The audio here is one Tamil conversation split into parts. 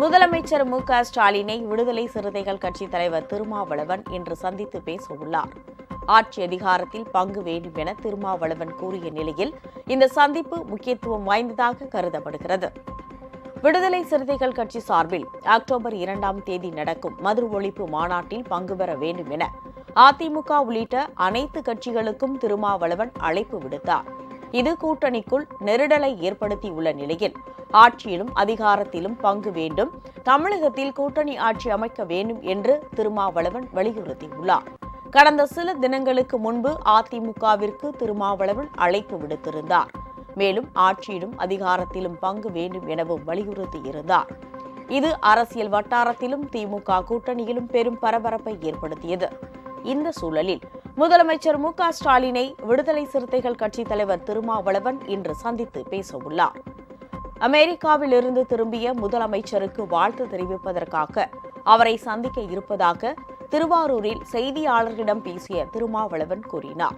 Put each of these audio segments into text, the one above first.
முதலமைச்சர் மு க ஸ்டாலினை விடுதலை சிறுத்தைகள் கட்சித் தலைவர் திருமாவளவன் இன்று சந்தித்து பேசவுள்ளார். ஆட்சி அதிகாரத்தில் பங்கு வேண்டும் என திருமாவளவன் கூறிய நிலையில் இந்த சந்திப்பு முக்கியத்துவம் வாய்ந்ததாக கருதப்படுகிறது. விடுதலை சிறுத்தைகள் கட்சி சார்பில் அக்டோபர் இரண்டாம் தேதி நடக்கும் மது ஒழிப்பு மாநாட்டில் பங்கு பெற வேண்டும் என அதிமுக உள்ளிட்ட அனைத்து கட்சிகளுக்கும் திருமாவளவன் அழைப்பு விடுத்தார். இது கூட்டணிக்குள் நெருடலை ஏற்படுத்தியுள்ள நிலையில் ஆட்சியிலும் அதிகாரத்திலும் பங்கு வேண்டும். தமிழகத்தில் கூட்டணி ஆட்சி அமைக்க வேண்டும் என்று திருமாவளவன் வலியுறுத்தியுள்ளார். கடந்த சில தினங்களுக்கு முன்பு அதிமுகவிற்கு திருமாவளவன் அழைப்பு விடுத்திருந்தார். மேலும் ஆட்சியிலும் அதிகாரத்திலும் பங்கு வேண்டும் எனவும் வலியுறுத்தியிருந்தார். இது அரசியல் வட்டாரத்திலும் திமுக கூட்டணியிலும் பெரும் பரபரப்பை ஏற்படுத்தியது. இந்த சூழலில் முதலமைச்சர் மு ஸ்டாலினை விடுதலை சிறுத்தைகள் கட்சித் தலைவர் திருமாவளவன் இன்று சந்தித்து பேசவுள்ளார். அமெரிக்காவிலிருந்து அமெரிக்காவில் திரும்பிய முதலமைச்சருக்கு வாழ்த்து தெரிவிப்பதற்காக அவரை சந்திக்க இருப்பதாக திருவாரூரில் செய்தியாளர்களிடம் பேசிய திருமாவளவன் கூறினார்.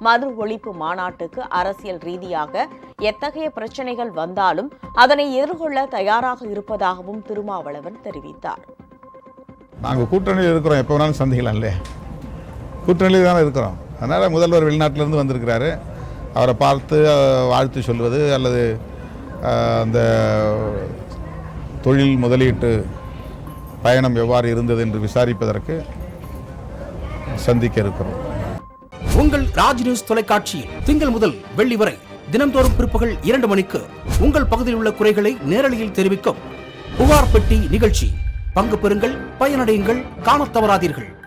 மது ஒழிப்பு மாநாட்டுக்கு அரசியல் ரீதியாக எத்தகைய பிரச்சனைகள் வந்தாலும் அதனை எதிர்கொள்ள தயாராக இருப்பதாகவும் திருமாவளவன் தெரிவித்தார். நாங்கள் கூட்டணியில் இருக்கிறோம் எப்போ வேணாலும் சந்திக்கலாம் இல்லையா கூட்டணியில் தானே இருக்கிறோம். அதனால் முதல்வர் வெளிநாட்டிலேருந்து வந்திருக்கிறாரு. அவரை பார்த்து வாழ்த்து சொல்வது அல்லது அந்த தொழில் முதலீட்டு பயணம் எவ்வாறு இருந்தது என்று விசாரிப்பதற்கு சந்திக்க இருக்கிறோம். உங்கள் ராஜ் நியூஸ் தொலைக்காட்சியில் திங்கள் முதல் வெள்ளி வரை தினந்தோறும் பிற்பகல் இரண்டு மணிக்கு உங்கள் பகுதியில் உள்ள குறைகளை நேரலையில் தெரிவிக்கும் புகார் பெட்டி நிகழ்ச்சி. பங்கு பெறுங்கள் பயனடையுங்கள் காணத் தவறாதீர்கள்.